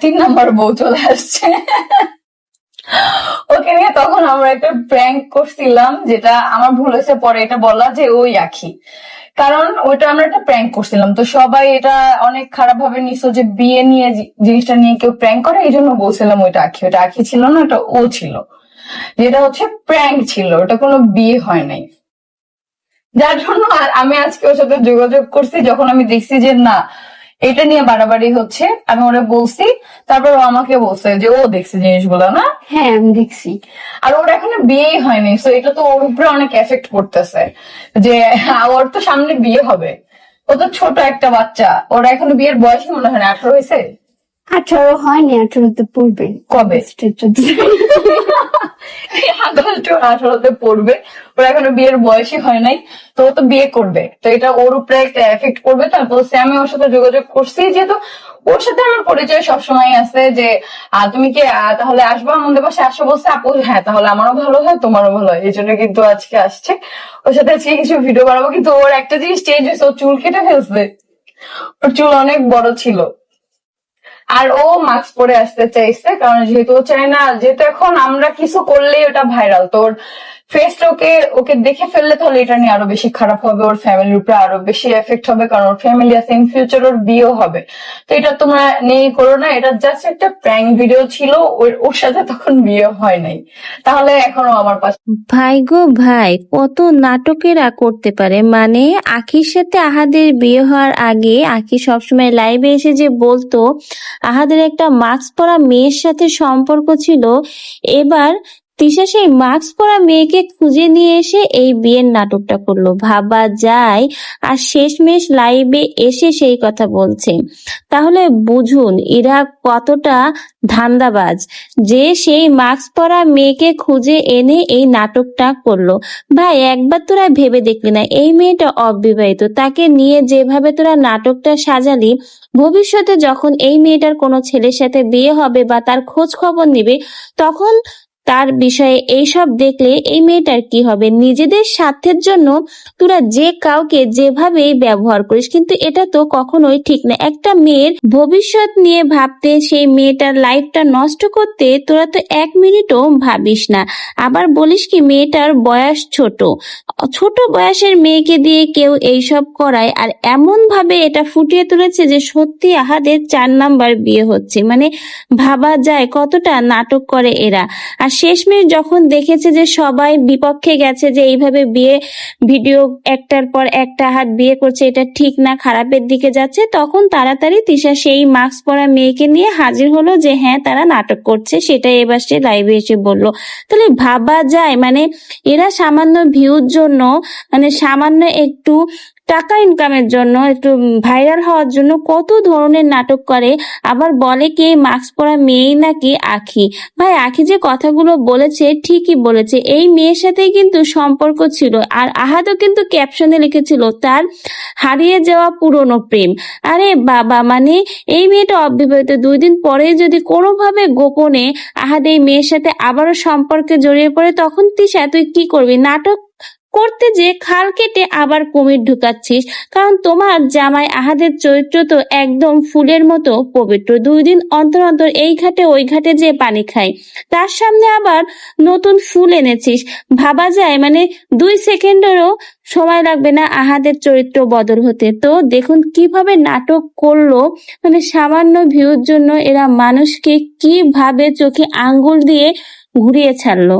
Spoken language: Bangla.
তিন নম্বর বউ চলে আসছে। ওকে নিয়ে তখন আমরা একটা প্র্যাঙ্ক করছিলাম, যেটা আমার ভুল হয়েছে, পরে এটা বলা যে ওই আখি। কারণ ওইটা আমরা একটা প্র্যাঙ্ক করছিলাম। তো সবাই এটা অনেক খারাপ ভাবে নিছো যে বিয়ে নিয়ে জিনিসটা নিয়ে কেউ প্র্যাঙ্ক করে এই জন্য বলছিলাম ওইটা আখি। ওটা আখি ছিল না, ওটা ও ছিল। যেটা হচ্ছে প্র্যাঙ্ক ছিল, ওটা কোনো বিয়ে হয় নাই। যার জন্য আ- আমি আজকে ওর সাথে যোগাযোগ করছি, যখন আমি দেখছি যে না এটা নিয়ে বাড়াবাড়ি হচ্ছে। আমি ওরা বলছি তারপর ও আমাকে বলছে যে ও দেখছে জিনিসগুলো না? হ্যাঁ আমি দেখছি। আর ওর এখনও বিয়েই হয়নি তো এটা তো ওর উপরে অনেক এফেক্ট করতেছে যে ওর তো সামনে বিয়ে হবে। ও তো ছোট একটা বাচ্চা ওর এখনও বিয়ের বয়সই মনে হয় না আঠারো হয়েছে? আঠারো হয়নি আঠারোতে পড়বে। কবে? আগস্ট আঠারোতে পড়বে। ওর এখনও বিয়ের বয়সই হয় নাই তো ও তো বিয়ে করবে। তো এটা ওর উপরে একটা এফেক্ট করবে তারপর আমি ওর সাথে যোগাযোগ করছি যেহেতু ওর সাথে আমার পরিচয় সবসময় আছে যে তুমি কি তাহলে আসবা? আমাদের পাশে আসো বলছে আপু হ্যাঁ তাহলে আমারও ভালো হয় তোমারও ভালো হয়। এই জন্য কিন্তু আজকে আসছে। ওর সাথে আজকে কিছু ভিডিও বানাবো কিন্তু ওর একটা জিনিস চেঞ্জ হয়েছে ও চুল কেটে ফেলছে। ওর চুল অনেক বড় ছিল। আর ও মাস্ক পরে আসতে চাইছে, কারণ যেহেতু ও চায় না, যেহেতু এখন আমরা কিছু করলেই ওটা ভাইরাল তোর ফেসটা ওকে ওকে দেখে ফেললে তাহলে এটা নিয়ে আরও বেশি খারাপ হবে, ওর ফ্যামিলির উপরে আরও বেশি এফেক্ট হবে, কারণ ওর ফ্যামিলি আছে ইন ফিউচার ওর বিয়েও হবে। তো এটা তোমরা নেই করো না, এটা জাস্ট একটা প্র্যাঙ্ক ভিডিও ছিল, ওর ওর সাথে তখন বিয়ে হয় নাই। তাহলে এখনও আমার পাশে ভাই গো ভাই, কত নাটকেরা করতে পারে? মানে আখির সাথে আহাদের বিয়ে হওয়ার আগে আখি সবসময় লাইভে এসে যে বলতো, আহাদের একটা মাস্ক পরা মেয়ের সাথে সম্পর্ক ছিল, এবার তিশা সেই মাস্ক পরা মেয়েকে খুঁজে নিয়ে এসে এই বিয়ের নাটকটা করল। ভাবা যায় আর শেষমেশ লাইভে এসে সেই কথা বলছে। তাহলে বুঝুন, এরা কতটা ধান্দাবাজ। যে সেই মাস্ক পরা মেয়েকে খুঁজে এনে এই নাটকটা করল। ভাই, একবার তোরা ভেবে দেখলি না, এই মেয়েটা অবিবাহিত, তাকে নিয়ে যেভাবে তোরা নাটকটা সাজালি, ভবিষ্যতে যখন এই মেয়েটার কোনো ছেলের সাথে বিয়ে হবে বা তার খোঁজ খবর নিবে, তখন তার বিষয়ে এইসব দেখলে এই মেয়েটার কি হবে? নিজেদের স্বার্থের জন্য তোরা যে কাউকে যেভাবেই ব্যবহার করিস, কিন্তু এটা তো কখনোই ঠিক না। একটা মেয়ের ভবিষ্যৎ নিয়ে ভাবতে, সেই মেয়েটার লাইফটা নষ্ট করতে তোরা তো এক মিনিটও ভাবিস না। আবার বলিস কি, মেয়েটার বয়স ছোট। ছোট বয়সের মেয়েকে দিয়ে কেউ এইসব করায়, আর এমন ভাবে এটা ফুটিয়ে তুলেছে যে সত্যি আহাদের চার নাম্বার বিয়ে হচ্ছে। মানে ভাবা যায় কতটা নাটক করে এরা। আর শেষমেশ যখন দেখেছে যে সবাই বিপক্ষে গেছে যে এইভাবে বিয়ে, ভিডিও একটার পর একটা হাত বিয়ে করছে, এটা ঠিক না, খারাপের দিকে যাচ্ছে, তখন তাড়াতাড়ি তিশা সেই মাস্ক পরা মেয়েকে নিয়ে হাজির হলো যে হ্যাঁ তারা নাটক করছে সেটা এবার সে লাইভে এসে বলল। তাহলে ভাবা যায় মানে এরা সামান্য ভিউর জন্য মানে সামান্য একটু টাকা ইনকামের জন্য, একটু ভাইরাল হওয়ার জন্য কত ধরনের নাটক করে। আবার বলে কি মাস্ক পরা মেয়েই নাকি আখি। ভাই, আখি যে কথাগুলো বলেছে, ঠিকই বলেছে। এই মেয়ের সাথেই কিন্তু সম্পর্ক ছিল। আর আহাদও কিন্তু ক্যাপশনে লিখেছিল, তার হারিয়ে যাওয়া পুরনো প্রেম। আরে বাবা মানে এই মেয়েটা অবিবাহিত। দুই দিন পরে যদি কোনোভাবে গোপনে আহাদ এই মেয়ের সাথে আবারও সম্পর্কে জড়িয়ে পড়ে, তখন তিশা, তুই কি করবি? নাটক করতে যে খাল কেটে আবার কুমির ঢুকাচ্ছিস, কারণ তোমার জামাই আহাদের চরিত্র তো একদম ফুলের মতো পবিত্র। দুই দিন অন্তর অন্তর এই ঘাটে ওই ঘাটে যে পানি খায় তার সামনে আবার নতুন ফুল এনেছিস। ভাবা যায় মানে দুই সেকেন্ডেরও সময় লাগবে না আহাদের চরিত্র বদল হতে। তো দেখুন কীভাবে নাটক করল মানে সামান্য ভিউর জন্য এরা মানুষকে কীভাবে চোখে আঙ্গুল দিয়ে ঘুরিয়ে ছাড়লো।